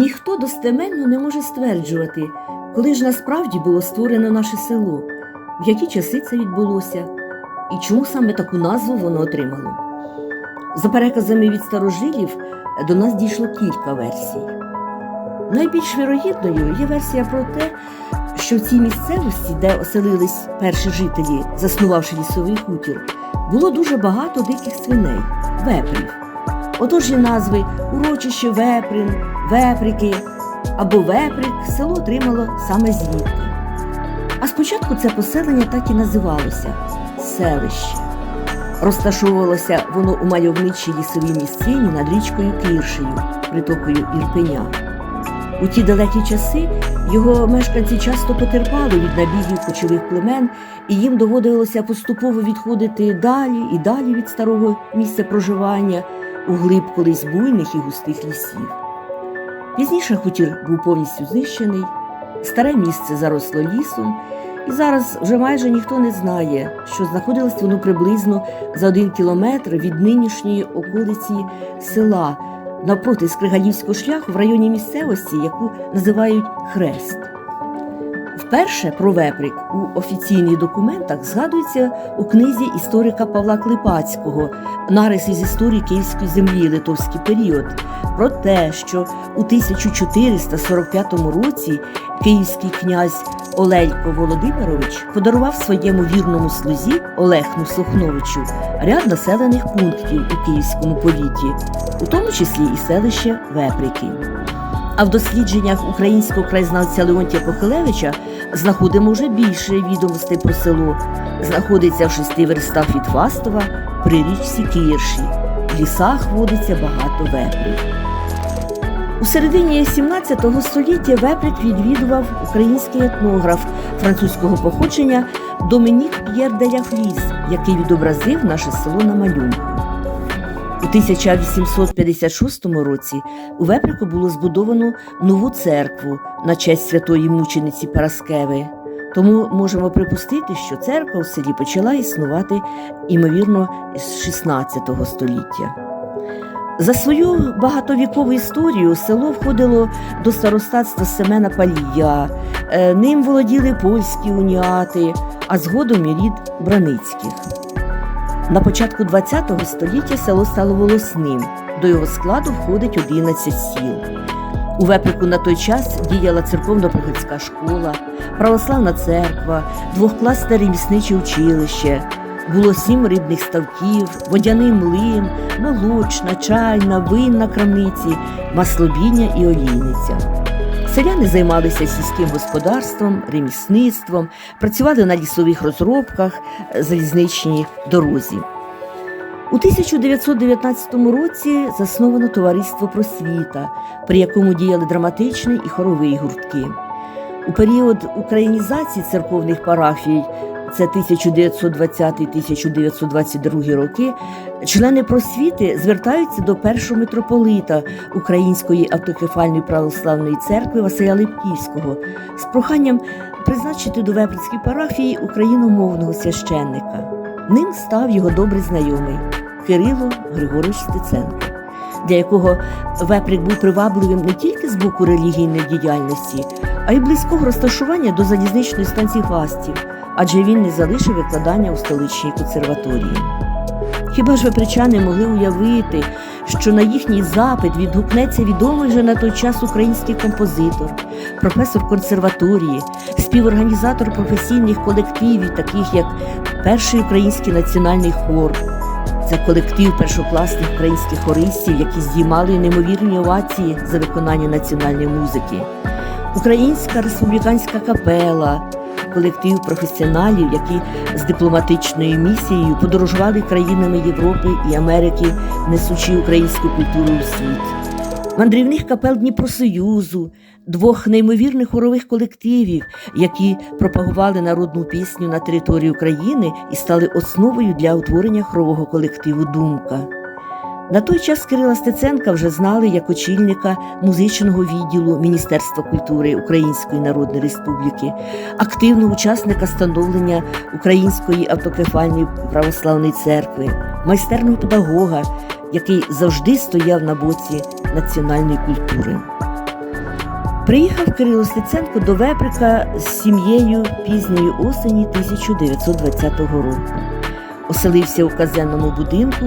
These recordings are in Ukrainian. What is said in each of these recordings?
Ніхто достеменно не може стверджувати, коли ж насправді було створено наше село, в які часи це відбулося і чому саме таку назву воно отримало. За переказами від старожилів до нас дійшло кілька версій. Найбільш вірогідною є версія про те, що в цій місцевості, де оселились перші жителі, заснувавши лісовий хутір, було дуже багато диких свиней, вепрів. Отож і назви урочище Веприн, Веприки або Веприк село отримало саме звідти. А спочатку це поселення так і називалося селище. Розташовувалося воно у мальовничій лісовій місцині над річкою Киршею, притокою Ірпеня. У ті далекі часи його мешканці часто потерпали від набігів кочових племен, і їм доводилося поступово відходити далі і далі від старого місця проживання у глиб колись буйних і густих лісів. Пізніше хутір був повністю знищений, старе місце заросло лісом, і зараз вже майже ніхто не знає, що знаходилось воно приблизно за один кілометр від нинішньої околиці села навпроти Скригалівського шляху в районі місцевості, яку називають Хрест. Вперше про веприк у офіційних документах згадується у книзі історика Павла Клепацького Нарис із історії Київської землі Литовський період про те, що у 1445 році київський князь Олелько Володимирович подарував своєму вірному слузі Олехну Сухновичу ряд населених пунктів у Київському повіті, у тому числі і селище Веприки. А в дослідженнях українського краєзнавця Леонтія Похилевича знаходимо вже більше відомостей про село. Знаходиться в шести верстах від Фастова при річці Кирші. В лісах водиться багато вепрів. У середині 17 століття веприк відвідував український етнограф французького походження Домінік П'єр де Ляфліс, який відобразив наше село на малюнку. У 1856 році у Веприку було збудовано нову церкву на честь святої мучениці Параскеви. Тому можемо припустити, що церква у селі почала існувати, ймовірно, з 16 століття. За свою багатовікову історію село входило до старостатства Семена Палія, Е, ним володіли польські уніати, а згодом і рід Браницьких. На початку ХХ століття село стало волосним. До його складу входить 11 сіл. У Веприку на той час діяла церковно-приходська школа, православна церква, двохкласне ремісниче училище. Було сім рибних ставків, водяний млин, молочна, чайна, винна крамниці, маслобіння і олійниця. Селяни займалися сільським господарством, ремісництвом, працювали на лісових розробках, е, залізничній дорозі. У 1919 році засновано товариство просвіта, при якому діяли драматичний і хоровий гуртки. У період українізації церковних парафій, це 1920-1922 роки, члени просвіти звертаються до першого митрополита Української автокефальної православної церкви Василя Липківського з проханням призначити до Веприцької парафії україномовного священника. Ним став його добрий знайомий Кирило Григорович Стеценко, для якого Веприк був привабливим не тільки з боку релігійної діяльності, а й близького розташування до залізничної станції Фастів, адже він не залишив викладання у столичній консерваторії. Хіба ж вепричани могли уявити, що на їхній запит відгукнеться відомий вже на той час український композитор, професор консерваторії, співорганізатор професійних колективів, таких як Перший український національний хор. Це колектив першокласних українських хористів, які здіймали неймовірні овації за виконання національної музики, Українська республіканська капела, колектив професіоналів, які з дипломатичною місією подорожували країнами Європи і Америки, несучи українську культуру у світ. Мандрівних капел Дніпросоюзу, двох неймовірних хорових колективів, які пропагували народну пісню на території України і стали основою для утворення хорового колективу Думка. На той час Кирила Стеценка вже знали як очільника музичного відділу Міністерства культури Української Народної Республіки, активного учасника становлення Української автокефальної православної церкви, майстерного педагога, який завжди стояв на боці національної культури. Приїхав Кирило Стеценко до Веприка з сім'єю пізньої осені 1920 року. Оселився у казенному будинку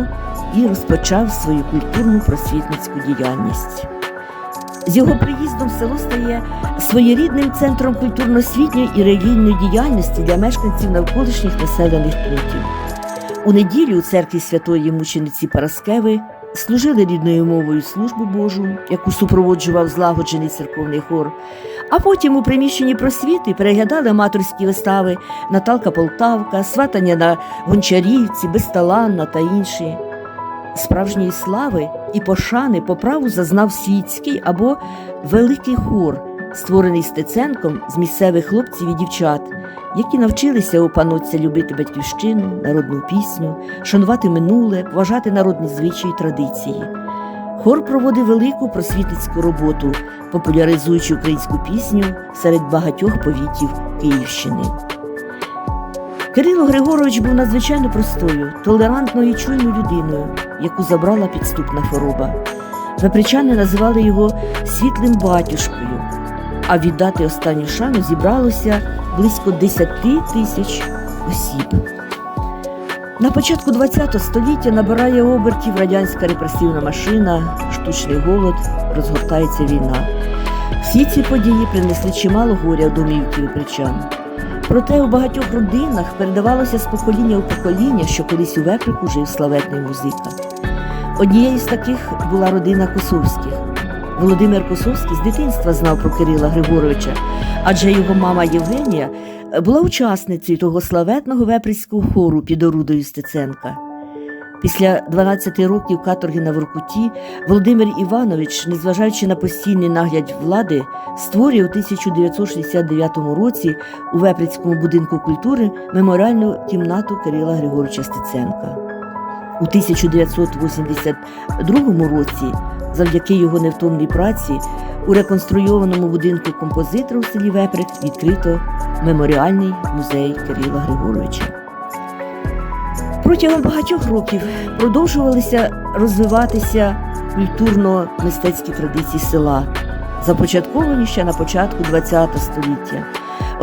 і розпочав свою культурну просвітницьку діяльність. З його приїздом село стає своєрідним центром культурно-освітньої і релігійної діяльності для мешканців навколишніх населених пунктів. У неділю у церкві святої мучениці Параскеви служили рідною мовою службу Божу, яку супроводжував злагоджений церковний хор, а потім у приміщенні просвіти переглядали аматорські вистави Наталка Полтавка, Сватання на Гончарівці, Безталанна та інші. Справжньої слави і пошани по праву зазнав світський або великий хор, створений Стеценком з місцевих хлопців і дівчат, які навчилися у панотця любити батьківщину, народну пісню, шанувати минуле, поважати народні звичаї і традиції. Хор проводив велику просвітницьку роботу, популяризуючи українську пісню серед багатьох повітів Київщини. Кирило Григорович був надзвичайно простою, толерантною і чуйною людиною, яку забрала підступна хвороба. Вепричани називали його світлим батюшкою, а віддати останню шану зібралося близько 10 тисяч осіб. На початку ХХ століття набирає обертів радянська репресивна машина, штучний голод, розгортається війна. Всі ці події принесли чимало горя в домівки вепричан. Проте у багатьох родинах передавалося з покоління у покоління, що колись у веприку жив славетний музика. Однією з таких була родина Косовських. Володимир Косовський з дитинства знав про Кирила Григоровича, адже його мама Євгенія була учасницею того славетного веприцького хору під орудою Стеценка. Після 12 років каторги на Воркуті Володимир Іванович, незважаючи на постійний нагляд влади, створює у 1969 році у Веприцькому будинку культури меморіальну кімнату Кирила Григоровича Стеценка. У 1982 році, завдяки його невтомній праці, у реконструйованому будинку композитора у селі Веприк відкрито меморіальний музей Кирила Григоровича. Протягом багатьох років продовжувалися розвиватися культурно-мистецькі традиції села, започатковані ще на початку ХХ століття.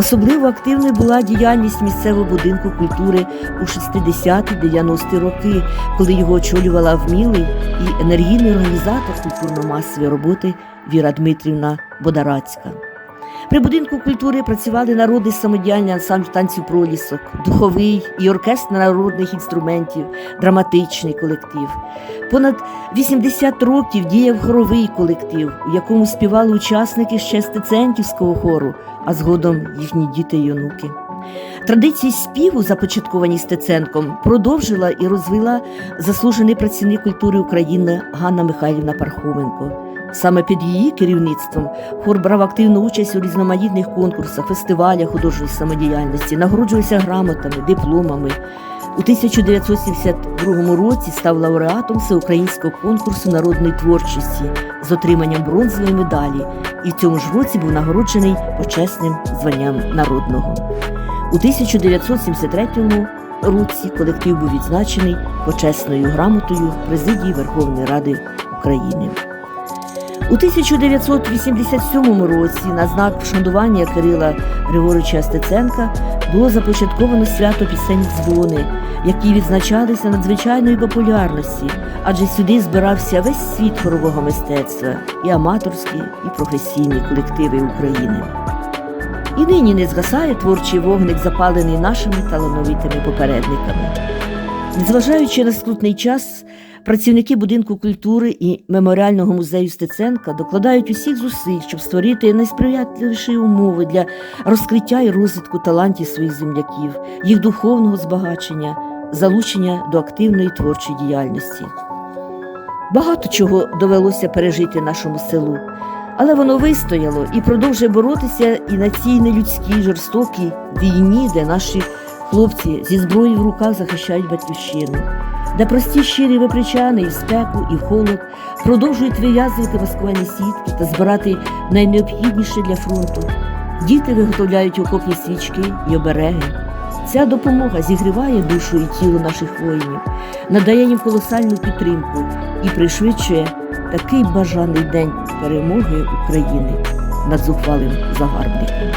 Особливо активною була діяльність місцевого будинку культури у 60-90-ті роки, коли його очолювала вмілий і енергійний організатор культурно-масової роботи Віра Дмитрівна Бодарацька. При будинку культури працювали народний самодіяльний ансамбль танцю пролісок, духовий і оркестр народних інструментів, драматичний колектив. Понад 80 років діяв хоровий колектив, у якому співали учасники ще Стеценківського хору, а згодом їхні діти й онуки. Традиції співу, започатковані Стеценком, продовжила і розвила заслужений працівник культури України Ганна Михайлівна Пархоменко. Саме під її керівництвом хор брав активну участь у різноманітних конкурсах, фестивалях художньої самодіяльності, нагороджувався грамотами, дипломами. У 1972 році став лауреатом всеукраїнського конкурсу народної творчості з отриманням бронзової медалі і в цьому ж році був нагороджений почесним званням народного. У 1973 році колектив був відзначений почесною грамотою президії Верховної Ради України. У 1987 році на знак вшанування Кирила Григоровича Стеценка було започатковано свято пісень дзвони, які відзначалися надзвичайної популярності, адже сюди збирався весь світ хорового мистецтва, і аматорські, і професійні колективи України. І нині не згасає творчий вогник, запалений нашими талановитими попередниками. Незважаючи на скрутний час, Працівники будинку культури і меморіального музею Стеценка докладають усіх зусиль, щоб створити найсприятливіші умови для розкриття і розвитку талантів своїх земляків, їх духовного збагачення, залучення до активної творчої діяльності. Багато чого довелося пережити нашому селу, але воно вистояло і продовжує боротися і на цій нелюдській жорстокій війні, де наші хлопці зі зброєю в руках захищають батьківщину де прості щирі випричани і спеку, і холод продовжують вив'язувати маскувальні сітки та збирати найнеобхідніше для фронту. Діти виготовляють окопні свічки і обереги. Ця допомога зігріває душу і тіло наших воїнів, надає їм колосальну підтримку і пришвидшує такий бажаний день перемоги України. над зухвалим загарбником.